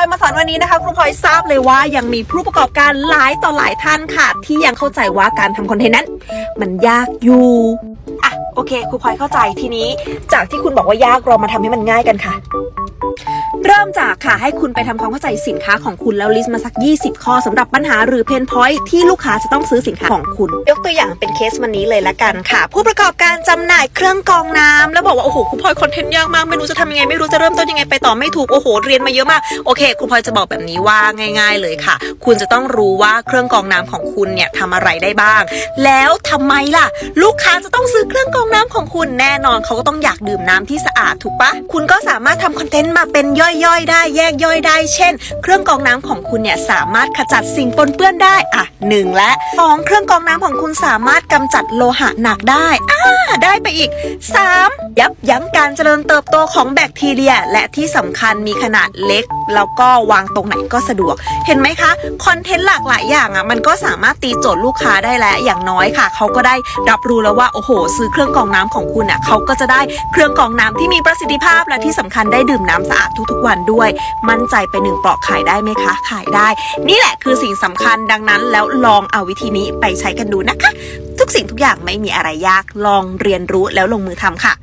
อยมาสอนวันนี้นะคะครูพลอยทราบเลยว่ายังมีผู้ประกอบการหลายต่อหลายท่านค่ะ ที่ยังเข้าใจว่าการทำคอนเทนต์นั้น มันยากอยู่อะโอเคครูพลอยเข้าใจทีนี้ จากที่คุณบอกว่ายากเรามาทำให้มันง่ายกันค่ะ เริ่มจากค่ะให้คุณไปทำความเข้าใจสินค้าของคุณแล้วลิสต์มาสัก 20 ข้อสำหรับปัญหาหรือเพนพอยที่ลูกค้าจะต้องซื้อสินค้าของคุณ ยกตัวอย่างเป็นเคสวันนี้เลยละกันค่ะ ผู้ประกอบการจำหน่ายเครื่องกรองน้ำแล้วบอกว่า โอ้โหครูพลอยคอนเทนต์ยากมาก ไม่รู้จะทำยังไง ไม่รู้จะเริ่มต้นยังไงไปต่อไม่ถูก โอ้โห เรียนมาเยอะมาก โอเคครูพลอยจะบอกแบบนี้ว่าง่าย ๆ เลยค่ะ คุณจะต้องรู้ว่าเครื่องกรองน้ำของคุณเนี่ยทำอะไรได้บ้าง แล้วทำไมล่ะ ลูกค้าจะต้องซื้อเครื่องกรองน้ำของคุณแน่นอนเขาก็ต้องอยากดื่มน้ำที่สะอาดถูกปะคุณก็สามารถทำคอนเทนต์มาเป็นย่อยๆได้แยกย่อยได้ เช่น เครื่องกรองน้ำของคุณเนี่ยสามารถขจัดสิ่งปนเปื้อนได้อะหนึ่งและสองเครื่องกรองน้ำของคุณสามารถกำจัดโลหะหนักได้อ่าได้ไปอีก 3. ยับยั้งการเจริญเติบโตของแบคทีเรีย และที่สำคัญมีขนาดเล็ก แล้วก็วางตรงไหนก็สะดวก เห็นไหมคะคอนเทนต์หลากหลายอย่างอะมันก็สามารถตีโจทย์ลูกค้าได้แล้วอย่างน้อยค่ะเขาก็ได้รับรู้แล้วว่าโอ้โห ซื้อเครื่องกรองน้ำของคุณอะเขาก็จะได้เครื่องกรองน้ำที่มีประสิทธิภาพและที่สำคัญได้ดื่มน้ำสะอาดทุกวันด้วย มั่นใจไปหนึ่งปลอกขายได้ไหมคะ ขายได้ นี่แหละคือสิ่งสำคัญดังนั้นแล้วลองเอาวิธีนี้ไปใช้กันดูนะคะ ทุกสิ่งทุกอย่างไม่มีอะไรยากลองเรียนรู้แล้วลงมือทำค่ะ